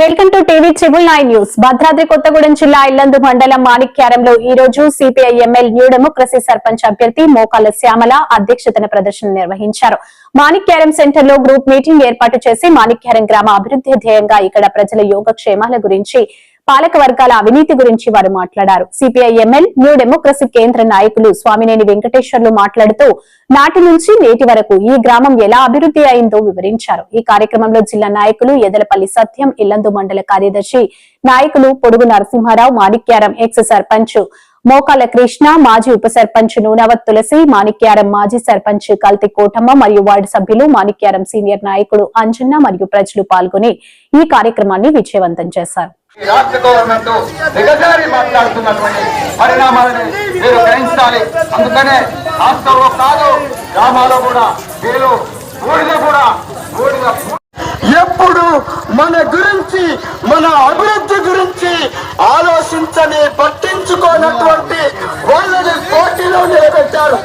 Welcome to TV triple nine news. Bhadradri Kothagudem జిల్లా ఇల్లందు మండలం మాణిక్యారంలో ఈ రోజు CPI ML new democracy sarpanch అభ్యర్థి మోకాల శ్యామల అధ్యక్షతన ప్రదర్శన నిర్వహించారు. మాణిక్యారం సెంటర్లో గ్రూప్ మీటింగ్ ఏర్పాటు చేసి మాణిక్యారం గ్రామ అభివృద్ధి ధ్యేయంగా ఇక్కడ ప్రజల యోగక్షేమాల గురించి పాలక వర్గాల అవినీతి గురించి వారు మాట్లాడారు. సిపిఐ ఎంఎల్ న్యూ డెమోక్రసీ కేంద్ర నాయకులు స్వామినేని వెంకటేశ్వర్లు మాట్లాడుతూ నాటి నుంచి నేటి వరకు ఈ గ్రామం ఎలా అభివృద్ధి అయిందో వివరించారు. ఈ కార్యక్రమంలో జిల్లా నాయకులు ఎదలపల్లి సత్యం ఇల్లందు మండల కార్యదర్శి నాయకులు పొడుగు నరసింహారావు మాణిక్యారం ఎక్స్ సర్పంచ్ మోకాల కృష్ణ మాజీ ఉప సర్పంచ్ నూనవత్ తులసి మాణిక్యారం మాజీ సర్పంచ్ కల్తి కోటమ్మ మరియు వార్డు సభ్యులు మాణిక్యారం సీనియర్ నాయకుడు అంజన్న మరియు ప్రజలు పాల్గొని ఈ కార్యక్రమాన్ని విజయవంతం చేశారు. రాష్ట్ర గవర్నమెంట్ దిగజారి మాట్లాడుతున్నటువంటి పరిణామాలని మీరు గ్రహించాలి. అందుకనే రాష్ట్రంలో కాదు గ్రామాల్లో కూడా వీళ్ళు ఊరిలో కూడా ఊరిలో ఎప్పుడు మన గురించి మన అభివృద్ధి గురించి ఆలోచించని పట్టించుకోనటువంటి వాళ్ళని పోటీలో నిలబెట్టారు.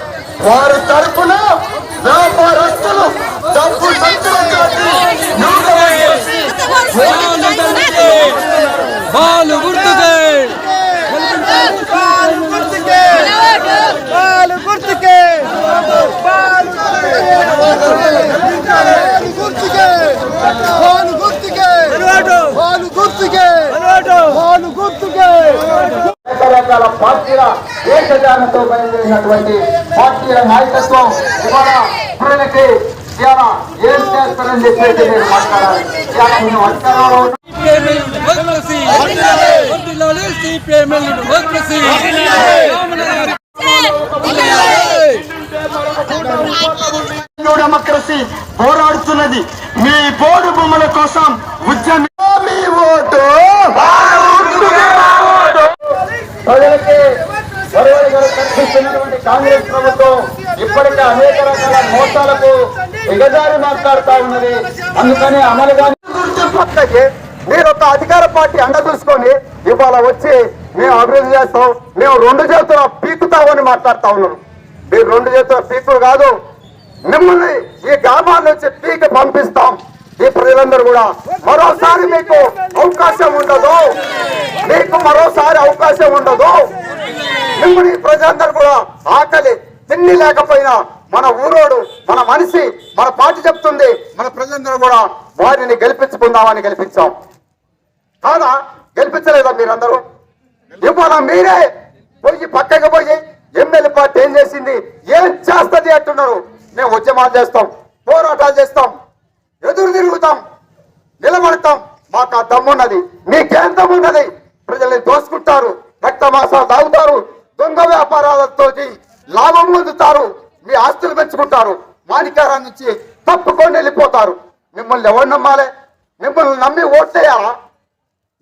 వారి తరపున రకరకాల పార్టీల ఏకజానంతో బయలుదేరినటువంటి పార్టీల నాయకత్వం ఇవాళ ప్రజలకి ఇవాళ ఏం చేస్తారని చెప్పేసి మీరు మాట్లాడాలి. ఇవాళ మేము అధికారంలో ఉన్న డెమోక్రసీ పోరాడుతున్నది మీ పోడు భూముల కోసం ఉద్యమ. మీ ఓటు ప్రజలకి వరవడిగా కనిపిస్తున్నటువంటి కాంగ్రెస్ ప్రభుత్వం ఇప్పటికే అనేక రకాల మోసాలకు దిగజారి మాట్లాడుతా ఉన్నది. అందుకని అమలుగా మీరు ఒక అధికార పార్టీ అండ చూసుకొని ఇవాళ వచ్చి మేము అభివృద్ధి చేస్తాం మేము రెండు చేతుల పీకుతామని మాట్లాడుతా ఉన్నారు మీరు రెండు చేతుల పీకులు కాదు మిమ్మల్ని ఈ గ్రామాల నుంచి పీక పంపిస్తాం. ఈ ప్రజలందరూ కూడా మరోసారి మీకు అవకాశం ఉండదు. మీకు మరోసారి అవకాశం ఉండదు. మిమ్మల్ని ఈ ప్రజలందరూ కూడా ఆకలి తిండి లేకపోయినా మన ఊరోడు మన మనిషి మన పార్టీ చెప్తుంది. మన ప్రజలందరూ కూడా వారిని గెలిపించుకుందామని గెలిపించాం. కాదా? గెలిపించలేదా మీరందరూ? ఇవాళ మీరే పోయి పక్కకి పోయి ఎమ్మెల్యే పార్టీ ఏం చేసింది? ఏం చేస్తది అంటున్నారు. మేము ఉద్యమాలు చేస్తాం పోరాటాలు చేస్తాం. ఎదురు తిరుగుతాం నిలబడతాం. మాకు ఆ దమ్మున్నది మీకేం ఉన్నది. ప్రజల్ని దోసుకుంటారు. రక్తమాసాలు తాగుతారు. దొంగ వ్యాపారాలతో లాభం పొందుతారు. మీ ఆస్తులు పెంచుకుంటారు. మాణిక్యారం నుంచి తప్పుకొని వెళ్ళిపోతారు. మిమ్మల్ని ఎవరు నమ్మాలి? మిమ్మల్ని నమ్మి ఓట్లేయాలా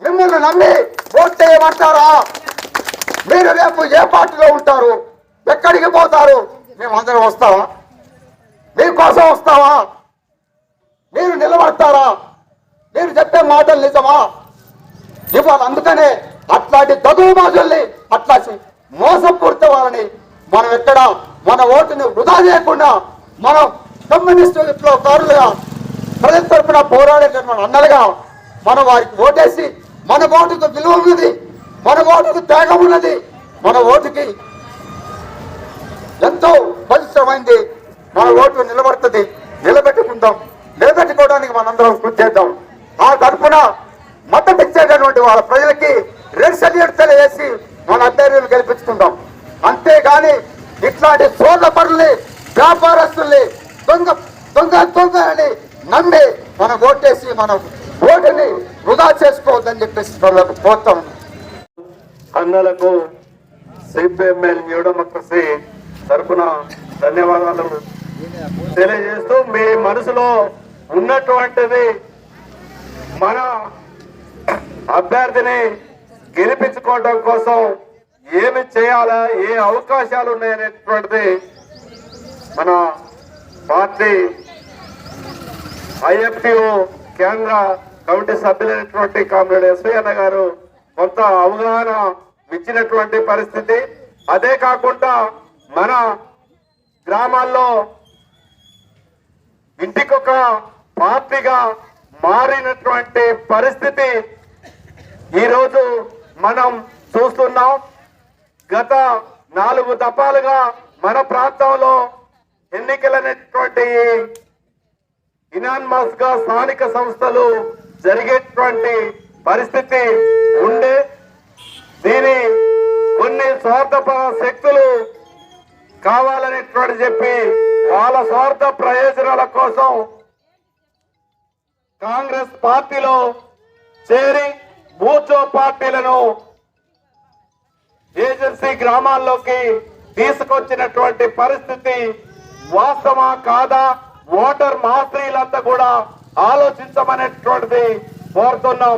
మిమ్మల్ని నమ్మి ఓట్లేయమంటారా మీరు రేపు ఏ పార్టీలో ఉంటారు? ఎక్కడికి పోతారు? మేమందరం వస్తావా మీకోసం వస్తావా మీరు నిలబడతారా? మీరు చెప్పే మాటలు నిజమా? ఇవాళ అందుకనే అట్లాంటి చదువు మాజుల్ని అట్లాంటి మోసపూర్తి వాళ్ళని మనం ఎక్కడ మన ఓటుని వృధా చేయకుండా మనం కమ్యూనిస్ట్ విప్లవకారులుగా ప్రజల తరపున పోరాడేటటువంటి అన్నలుగా మనం వారికి ఓటేసి మన ఓటుకు విలువ ఉన్నది మన ఓటుకు త్యాగం ఉన్నది మన ఓటుకి ఎంతో పరిశ్రమైంది మన ఓటు నిలబడుతుంది. నిలబెట్టుకుందాం. నిలబెట్టుకోవడానికి మనందరం కృషి చేద్దాం. ఆ తరపున మద్దతు ఇచ్చేటటువంటి వాళ్ళ ప్రజలకి రెడ్ సల్యూట్ తెలియజేసి మన అభ్యర్థులు గెలిపించుకుందాం. అంతేగాని ఇట్లాంటి చోట్ల పనుల్ని వ్యాపారస్తుల్ని దొంగ దొంగ దొంగ అని నమ్మి మనం ఓటేసి మనం ఓటుని వృధా చేసుకోవద్దని చెప్పేసి వాళ్ళకు పోతాం అన్నలకు సిపిఎంఎల్ న్యూ డెమోక్రసీ తరఫున ధన్యవాదాలు. తెలియజేస్తూ మీ మనసులో ఉన్నటువంటిది మన అభ్యర్థిని గెలిపించుకోవడం కోసం ఏమి చేయాలా ఏ అవకాశాలు ఉన్నాయనేటువంటిది మన పార్టీ ఐఎఫ్టిఓ కేంద్ర కమిటీ సభ్యులైనటువంటి కామ్రేడ్ ఎస్వి అన్న గారు కొంత అవగాహన ఇచ్చినటువంటి పరిస్థితి. అదే కాకుండా మన గ్రామాల్లో ఇంటికొక పార్టీగా మారినటువంటి పరిస్థితి ఈరోజు మనం చూస్తున్నాం. గత నాలుగు దఫాలుగా మన ప్రాంతంలో ఎన్నికలనేటువంటి ఇనాన్మస్గా స్థానిక సంస్థలు జరిగేటువంటి పరిస్థితి ఉండే. దీని కొన్ని స్వార్థపర శక్తులు కావాలనేటువంటి చెప్పి వాళ్ళ స్వార్థ ప్రయోజనాల కోసం కాంగ్రెస్ పార్టీలో చేరి బూచో పార్టీలను ఏజెన్సీ గ్రామాల్లోకి తీసుకొచ్చినటువంటి పరిస్థితి వాస్తవా కాదా? ఓటర్ మాస్త్రీలంతా కూడా ఆలోచించమనేటువంటిది కోరుతున్నాం.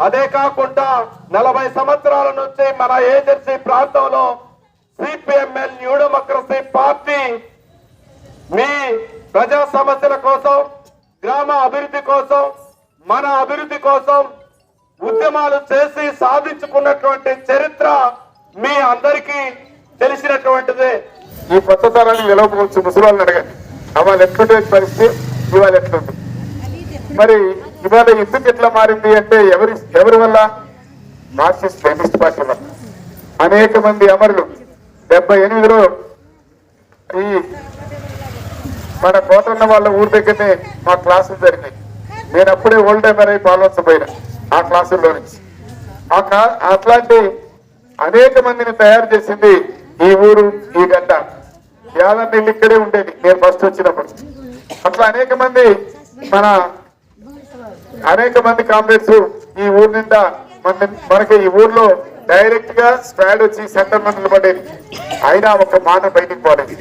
అదే కాకుండా నలభై సంవత్సరాల నుంచి మన ఏజెన్సీ ప్రాంతంలో సిపిఎంఎల్ న్యూ డెమోక్రసీ పార్టీ మీ ప్రజా సమస్యల కోసం గ్రామ అభివృద్ధి కోసం మన అభివృద్ధి కోసం ఉద్యమాలు చేసి సాధించుకున్నటువంటి చరిత్ర మీ అందరికీ తెలిసినటువంటిదే. ఈ కొత్త తరాన్ని నిలవకపోవచ్చు ముసలి అడగండి. అవాళ ఎట్లుండే పరిస్థితి ఇవాళ ఎట్లుంది? మరి ఇవాళ ఎందుకు ఎట్లా మారింది అంటే ఎవరి ఎవరి వల్ల? మార్క్సిస్ట్ కమ్యూనిస్ట్ పార్టీ వల్ల. అనేక మంది అమరులు. డెబ్బై ఎనిమిదిలో ఈ మన కోటన్న వాళ్ళ ఊరి దగ్గరనే మా క్లాసులు జరిగినాయి. నేను అప్పుడే ఓల్డ్ ఎంఆర్ఐ పాల్వంచబోయిన ఆ క్లాసుల్లో నుంచి. ఆ అట్లాంటి అనేక మందిని తయారు చేసింది ఈ ఊరు ఈ గంట యాదన్న ఇల్లు ఇక్కడే ఉండేది నేను ఫస్ట్ వచ్చినప్పుడు. అట్లా అనేక మంది మన అనేక మంది కామ్రేడ్స్ ఈ ఊరు నిండా మన మనకి ఈ ఊర్లో డైరెక్ట్గా స్క్వాడ్ వచ్చి సెంటర్లో నిలబడేది. అయినా ఒక మాట బయటికి పోలేదు.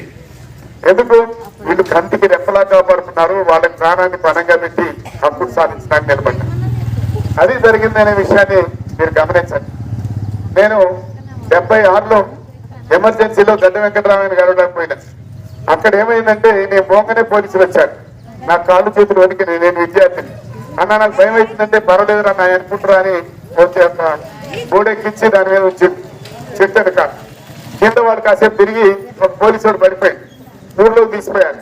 ఎందుకు? వీళ్ళు కంటికి రెప్పలా కాపాడుతున్నారు. వాళ్ళ ప్రాణాన్ని పణంగా పెట్టి హక్కును సాధించడానికి నిలబడ్డారు. అది జరిగిందనే విషయాన్ని మీరు గమనించండి. నేను డెబ్బై ఆరులో ఎమర్జెన్సీలో గడ్డ వెంకటరామయ్య కలవడానికి పోయినా. అక్కడ ఏమైందంటే నేను పోగానే పోలీసులు వచ్చారు. నా కాళ్ళు చేతులు వణికి నేను విద్యార్థిని. అన్న నాకు భయం అవుతుందంటే పర్వాలేదు నా అనుకుంటురా అని వచ్చి గోడెక్కించి దాని మీద వచ్చి చెప్పాను కాదు కింద వాడు కాసేపు తిరిగి ఒక పోలీసు వాడు పడిపోయింది ఊర్లోకి తీసిపోయారు.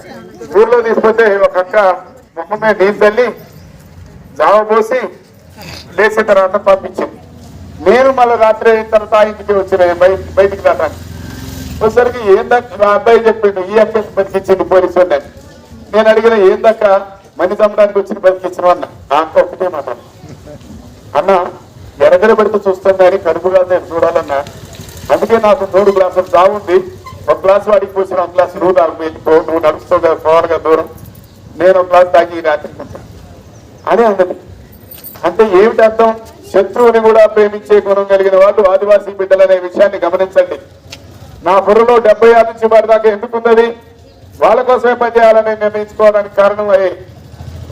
ఊర్లో తీసిపోతే ఒక అక్క మొహం మీద నీళ్ళు తల్లి జావ పోసి లేచిన తర్వాత పంపించింది. నేను మళ్ళీ రాత్రి అయిన తర్వాత ఇంటికి వచ్చిన బయట బయటికి రావడానికి. ఒకసారికి ఏందక్క అబ్బాయి చెప్పిండు ఈ అక్క బతికించింది పోలీసు వాళ్ళని నేను అడిగిన ఏందక్క మని చంపడానికి వచ్చిన బతికించిన అన్న. ఆ అక్క ఒకటే మాట అన్న. అన్న ఎరగర పెడితే చూస్తాను కానీ కడుపుగా నేను చూడాలన్నా. అందుకే నాకు మూడు గ్లాసులు జావుంది. ఒక గ్లాస్ వాడికి పోసిన ఒక గ్లాస్ నువ్వు నాకు నువ్వు నడుస్తావు కదా దూరం. నేను ఒక గ్లాస్ తాగి రాత్రి అని అన్నది అంటే ఏమిటి అర్థం? శత్రువుని కూడా ప్రేమించే గుణం కలిగిన వాళ్ళు ఆదివాసీ బిడ్డలనే విషయాన్ని గమనించండి. నా బుర్రలో డెబ్బై ఆరు నుంచి వారి దాకా ఎందుకున్నది వాళ్ళ కోసమే పనిచేయాలని నిర్ణయించుకోవడానికి కారణం అయ్యే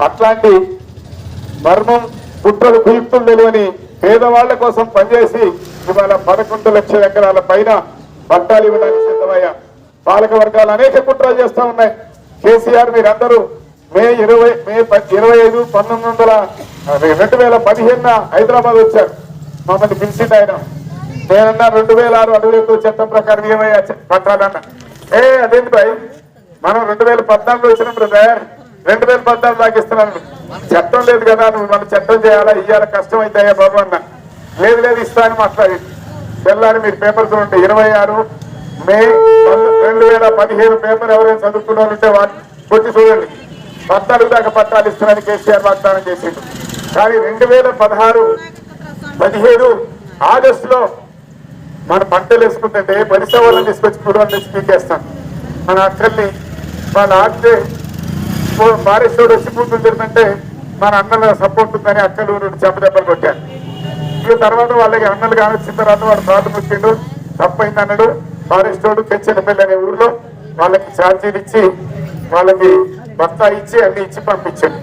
అట్లాంటి మర్మం పుట్టలు కుయుక్తులు తెలియని పేదవాళ్ళ కోసం పనిచేసి ఇవాళ పదకొండు లక్షల ఎకరాల పైన పట్టాలు ఇవ్వడానికి సిద్ధమయ్యా. పాలక వర్గాలు అనేక కుట్రలు చేస్తా ఉన్నాయి. కేసీఆర్ మీరందరూ మే ఇరవై మే ఇరవై ఐదు పంతొమ్మిది వందల రెండు వేల పదిహేనున హైదరాబాద్ వచ్చారు. మమ్మల్ని పిలిచింది ఆయన. నేనన్నా రెండు వేల ఆరు అడుగులకు చట్టం ప్రకారం ఏమయ్యా పట్టాలన్నా. ఏ అదేంటి భాయ్ మనం రెండు వేల పద్నాలుగులో వచ్చిన బ్రదర్ రెండు వేల పద్నాలుగు దాకా ఇస్తున్నాను. చట్టం లేదు కదా నువ్వు మన చట్టం చేయాలా ఇయ్యాలా కష్టం అవుతాయా బాబు అన్న. లేదు లేదు ఇస్తా అని మాట్లాడి తెల్లారి మీరు పేపర్స్ ఉంటే ఇరవై ఆరు మే రెండు వేల పదిహేను పేపర్ ఎవరైనా చదువుకున్నారంటే వాళ్ళు కొట్టి చూడండి. పద్నాలుగు దాకా పట్టాలు ఇస్తున్నారని కేసీఆర్ వాగ్దానం చేసిండు. కానీ రెండు వేల పదహారు పదిహేడు ఆగస్టులో మన పంటలు వేసుకుంటుంటే పరిశ్రమ వాళ్ళని తీసుకొచ్చి కుర్రాన్ని పీకేస్తాం. మన అక్కల్ని మన ఆడితే ఫారెస్ట్ వచ్చి కూతురు తిరుగుతుంటే మన అన్నల సపోర్ట్ ఉందని అక్కలు చెప్పదెబ్బలు కొట్టారు. ఇక తర్వాత వాళ్ళకి అన్నలు కానిచ్చిన తర్వాత వాడు ప్రార్థన వచ్చిండు. తప్పైంది అన్నాడు. ఫారెస్ట్ ఫారెస్టోడు పెంచెనపల్లి అనే ఊర్లో వాళ్ళకి ఛార్జీలు ఇచ్చి వాళ్ళకి భర్త ఇచ్చి అన్ని ఇచ్చి పంపించాడు.